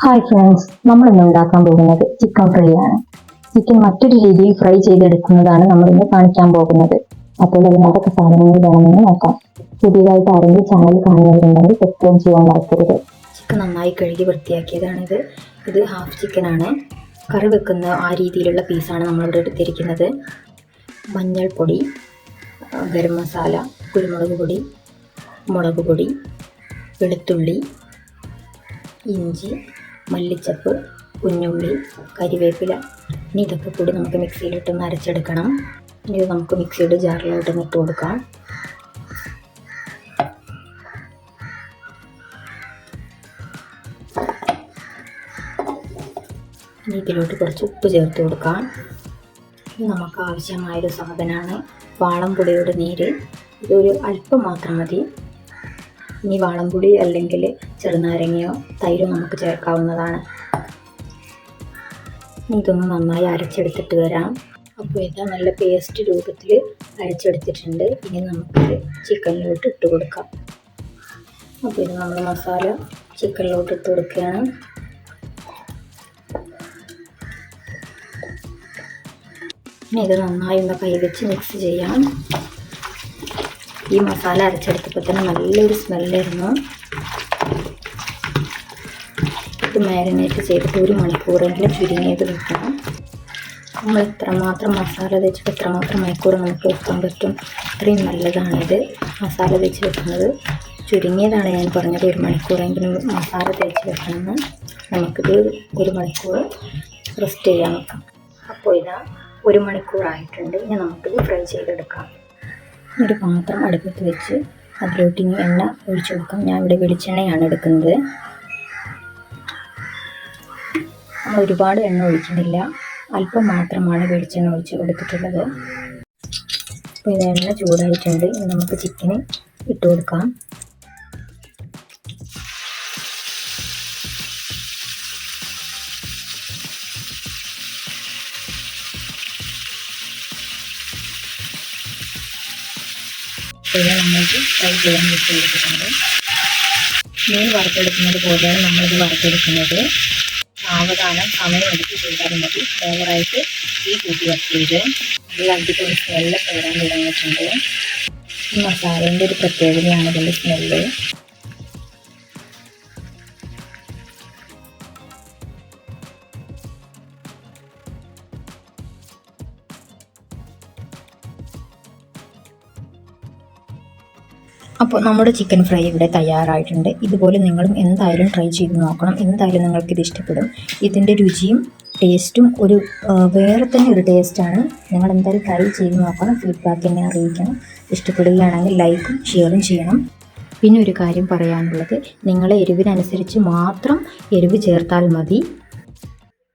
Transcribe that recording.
Hi friends നമ്മൾ ഇന്ന് ഉണ്ടാക്കാൻ പോകുന്നത് ചിക്കൻ ഫ്രൈ ആണ്. ചിക്കൻ മറ്റൊരു രീതിയിൽ ഫ്രൈ ചെയ്തെടുക്കുന്നതാണ് നമ്മൾ ഇന്ന് കാണിക്കാൻ പോകുന്നത്. അപ്പോൾ അതിനകത്തൊക്കെ സാധനങ്ങൾ വേണമെന്ന് നോക്കാം. പുതിയതായിട്ട് ആരെങ്കിലും ചാനൽ കാണുന്നവരുണ്ടെങ്കിൽ സബ്സ്ക്രൈബ് ചെയ്യാൻ മറക്കരുത്. ചിക്കൻ നന്നായി കഴുകി വൃത്തിയാക്കിയതാണിത്. ഇത് ഹാഫ് ചിക്കൻ ആണ്. കറി വെക്കുന്ന ആ രീതിയിലുള്ള പീസാണ് നമ്മളിവിടെ എടുത്തിരിക്കുന്നത്. മഞ്ഞൾപ്പൊടി ഗരം മസാല കുരുമുളക് പൊടി മുളക് പൊടി വെളുത്തുള്ളി ഇഞ്ചി മല്ലിച്ചപ്പ് കുഞ്ഞുള്ളി കരിവേപ്പില. ഇനി ഇതൊക്കെ കൂടി നമുക്ക് മിക്സിയിലിട്ടൊന്ന് അരച്ചെടുക്കണം ഇനി നമുക്ക് മിക്സിയുടെ ജാറിലോട്ടൊന്ന് ഇട്ട് കൊടുക്കാം. ഇനി ഇതിലോട്ട് കുറച്ച് ഉപ്പ് ചേർത്ത് കൊടുക്കാം. നമുക്ക് ആവശ്യമായൊരു സാധനമാണ്. വാളംപുളിയുടെ നീര്. ഇതൊരു അല്പം മാത്രം മതി. ഇനി വാളംപുളി അല്ലെങ്കിൽ ചെറുനാരങ്ങയോ തൈരോ നമുക്ക് ചേർക്കാവുന്നതാണ്. ഇതൊന്ന് നന്നായി അരച്ചെടുത്തിട്ട് വരാം. അപ്പോൾ ഇത് നല്ല പേസ്റ്റ് രൂപത്തിൽ അരച്ചെടുത്തിട്ടുണ്ട്. ഇനി നമുക്ക് ചിക്കനിലോട്ട് ഇട്ട് കൊടുക്കാം. അപ്പോൾ ഇത് നമ്മൾ മസാല ചിക്കനിലോട്ട് ഇട്ട് കൊടുക്കുകയാണ്. ഇത് നന്നായി ഒന്ന് കൈവച്ച് മിക്സ് ചെയ്യാം. ഈ മസാല അരച്ചെടുത്തപ്പോൾ തന്നെ നല്ലൊരു സ്മെല്ലായിരുന്നു ഇത് മാരിനേറ്റ് ചെയ്തിട്ട് ഒരു മണിക്കൂറെങ്കിലും ചുരുങ്ങിയത് വെക്കണം. നമ്മൾ എത്രമാത്രം മസാല തേച്ചിട്ട് എത്രമാത്രം മണിക്കൂർ നമുക്ക് വെക്കാൻ പറ്റും അത്രയും നല്ലതാണിത്. മസാല തേച്ച് വെക്കുന്നത് ചുരുങ്ങിയതാണ് ഞാൻ പറഞ്ഞത്. ഒരു മണിക്കൂറെങ്കിലും മസാല തേച്ച് വെക്കണമെന്ന് നമുക്കിത് ഒരു മണിക്കൂർ റെസ്റ്റ് ചെയ്യാൻ വെക്കാം. അപ്പോൾ ഇതാ ഒരു മണിക്കൂറായിട്ടുണ്ട്. ഇനി നമുക്കിത് ഫ്രൈ ചെയ്തെടുക്കാം. ഒരു പാത്രം അടുപ്പത്ത് വെച്ച് അതിലോട്ട് ഇനി എണ്ണ ഒഴിച്ചു കൊടുക്കാം. ഞാൻ ഇവിടെ വെളിച്ചെണ്ണയാണ് എടുക്കുന്നത്. നമ്മൾ ഒരുപാട് എണ്ണ ഒഴിക്കുന്നില്ല. അല്പം മാത്രമാണ് വെളിച്ചെണ്ണ ഒഴിച്ച് കൊടുത്തിട്ടുള്ളത് അപ്പോൾ ഇത് എണ്ണ ചൂടായിട്ടുണ്ട്. നമുക്ക് ചിക്കന് ഇട്ട് കൊടുക്കാം. ഇത് നമ്മൾക്ക് ഫ്രൈ ചെയ്യാൻ വെച്ച് കൊടുത്തിട്ടുണ്ട് മീൻ വറുത്തെടുക്കുന്നത് പോലെയാണ് നമ്മളിത് വറുത്തെടുക്കുന്നത് സാവധാനം സമയമെടുത്ത് ചെയ്താൽ മതി. ഓവറായിട്ട് ഈ കൂട്ടി വയ്ക്കരുത് നല്ല അടിപൊളി സ്മെല്ലൊക്കെ വരാൻ തുടങ്ങിയിട്ടുണ്ട്. ഈ മസാലേന്റെ ഒരു പ്രത്യേകതയാണ് ഇതിന്റെ സ്മെല്ല് അപ്പോൾ നമ്മുടെ ചിക്കൻ ഫ്രൈ ഇവിടെ തയ്യാറായിട്ടുണ്ട്. ഇതുപോലെ നിങ്ങളും എന്തായാലും ട്രൈ ചെയ്ത് നോക്കണം. എന്തായാലും നിങ്ങൾക്കിത് ഇഷ്ടപ്പെടും. ഇതിന്റെ രുചിയും ടേസ്റ്റും ഒരു വേറെ തന്നെ ഒരു ടേസ്റ്റാണ് നിങ്ങൾ എന്തായാലും ട്രൈ ചെയ്ത് നോക്കണം. ഫീഡ്ബാക്ക് എന്നെ അറിയിക്കണം. ഇഷ്ടപ്പെടുകയാണെങ്കിൽ ലൈക്കും ഷെയറും ചെയ്യണം. പിന്നെ ഒരു കാര്യം പറയാനുള്ളത്. നിങ്ങളെ എരിവിനനുസരിച്ച് മാത്രം എരിവ് ചേർത്താൽ മതി.